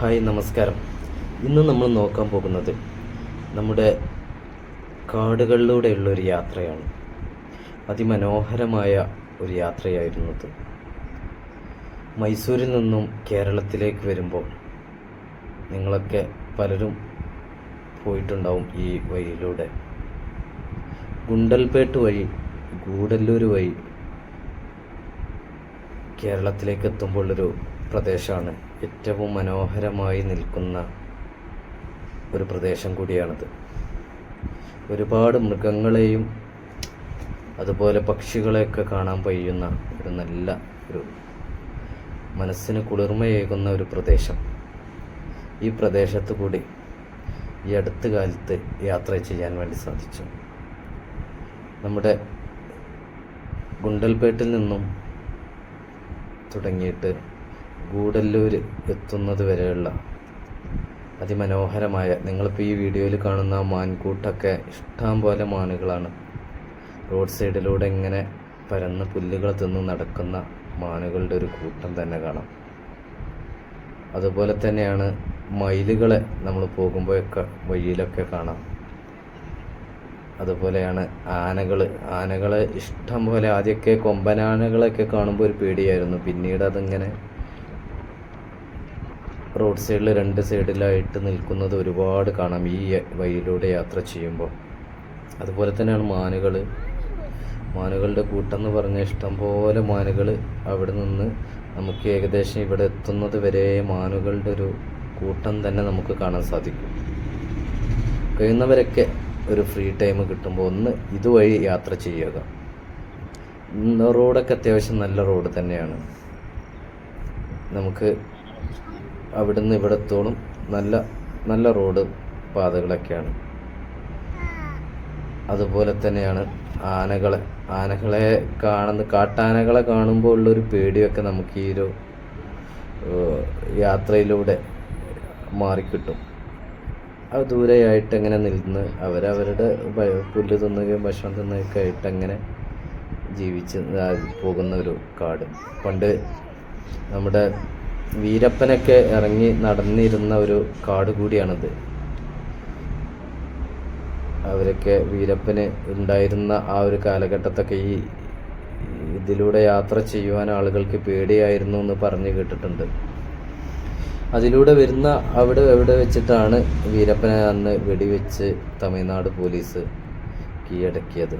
Hi നമസ്കാരം. ഇന്ന് നമ്മൾ നോക്കാൻ പോകുന്നത് നമ്മുടെ കാടുകളിലൂടെയുള്ള ഒരു യാത്രയാണ്. അതിമനോഹരമായ ഒരു യാത്രയായിരുന്നു അത് മൈസൂരിൽ നിന്നും കേരളത്തിലേക്ക് വരുമ്പോൾ നിങ്ങളൊക്കെ പലരും പോയിട്ടുണ്ടാവും ഈ വഴിയിലൂടെ. ഗുണ്ടൽപേട്ട് വഴി ഗൂഡല്ലൂർ വഴി കേരളത്തിലേക്ക് എത്തുമ്പോഴൊരു പ്രദേശമാണ് ഏറ്റവും മനോഹരമായി നിൽക്കുന്ന ഒരു പ്രദേശം കൂടിയാണിത്. ഒരുപാട് മൃഗങ്ങളെയും അതുപോലെ പക്ഷികളെയൊക്കെ കാണാൻ കഴിയുന്ന ഒരു നല്ല ഒരു മനസ്സിന് കുളിർമയേകുന്ന ഒരു പ്രദേശം. ഈ പ്രദേശത്ത് കൂടി ഈ അടുത്ത കാലത്ത് യാത്ര ചെയ്യാൻ വേണ്ടി സാധിച്ചു. നമ്മുടെ ഗുണ്ടൽപേട്ടിൽ നിന്നും തുടങ്ങിയിട്ട് ഗൂഡല്ലൂർ എത്തുന്നത് വരെയുള്ള അതിമനോഹരമായ നിങ്ങളിപ്പോൾ ഈ വീഡിയോയിൽ കാണുന്ന മാൻകൂട്ടൊക്കെ ഇഷ്ടം പോലെ മാനുകളാണ്. റോഡ് സൈഡിലൂടെ ഇങ്ങനെ പരന്ന് പുല്ലുകൾ തിന്ന് നടക്കുന്ന മാനുകളുടെ ഒരു കൂട്ടം തന്നെ കാണാം. അതുപോലെ തന്നെയാണ് മയിലുകളെ നമ്മൾ പോകുമ്പോഴൊക്കെ വഴിയിലൊക്കെ കാണാം. അതുപോലെയാണ് ആനകൾ ആനകളെ ഇഷ്ടം പോലെ ആദ്യമൊക്കെ കൊമ്പനാനകളൊക്കെ കാണുമ്പോൾ ഒരു പേടിയായിരുന്നു. പിന്നീട് അതിങ്ങനെ റോഡ് സൈഡിൽ രണ്ട് സൈഡിലായിട്ട് നിൽക്കുന്നത് ഒരുപാട് കാണാം. ഈ വഴിയിലൂടെ യാത്ര ചെയ്യുമ്പോൾ. അതുപോലെ തന്നെയാണ് മാനുകൾ മാനുകളുടെ കൂട്ടെന്ന് പറഞ്ഞ ഇഷ്ടം പോലെ മാനുകൾ അവിടെ നിന്ന് നമുക്ക് ഏകദേശം ഇവിടെ എത്തുന്നത് വരെ മാനുകളുടെ ഒരു കൂട്ടം തന്നെ നമുക്ക് കാണാൻ സാധിക്കും. കഴിയുന്നവരൊക്കെ ഒരു ഫ്രീ ടൈം കിട്ടുമ്പോൾ ഒന്ന് ഇതുവഴി യാത്ര ചെയ്യുക. റോഡൊക്കെ അത്യാവശ്യം നല്ല റോഡ് തന്നെയാണ്. നമുക്ക് അവിടുന്ന് ഇവിടത്തോളം നല്ല നല്ല റോഡ് പാതകളൊക്കെയാണ്. അതുപോലെ തന്നെയാണ് ആനകളെ ആനകളെ കാണുന്ന കാട്ടാനകളെ കാണുമ്പോൾ ഉള്ളൊരു പേടിയൊക്കെ നമുക്ക് ഈ ഒരു യാത്രയിലൂടെ മാറിക്കിട്ടും. അത് ദൂരെയായിട്ട് അങ്ങനെ നിന്ന് അവരവരുടെ പുല്ല് തിന്നുകയും ഭക്ഷണം തിന്നുകയൊക്കെ ആയിട്ട് അങ്ങനെ ജീവിച്ച് പോകുന്ന ഒരു കാട്. പണ്ട് നമ്മുടെ വീരപ്പനൊക്കെ ഇറങ്ങി നടന്നിരുന്ന ഒരു കാട് കൂടിയാണിത്. അവരൊക്കെ വീരപ്പന് ഉണ്ടായിരുന്ന ആ ഒരു കാലഘട്ടത്തൊക്കെ ഈ ഇതിലൂടെ യാത്ര ചെയ്യുവാൻ ആളുകൾക്ക് പേടിയായിരുന്നു എന്ന് പറഞ്ഞു കേട്ടിട്ടുണ്ട്. അതിലൂടെ വരുന്ന അവിടെ എവിടെ വെച്ചിട്ടാണ് വീരപ്പനെ അന്ന് വെടിവെച്ച് തമിഴ്നാട് പോലീസ് കീഴടക്കിയത്?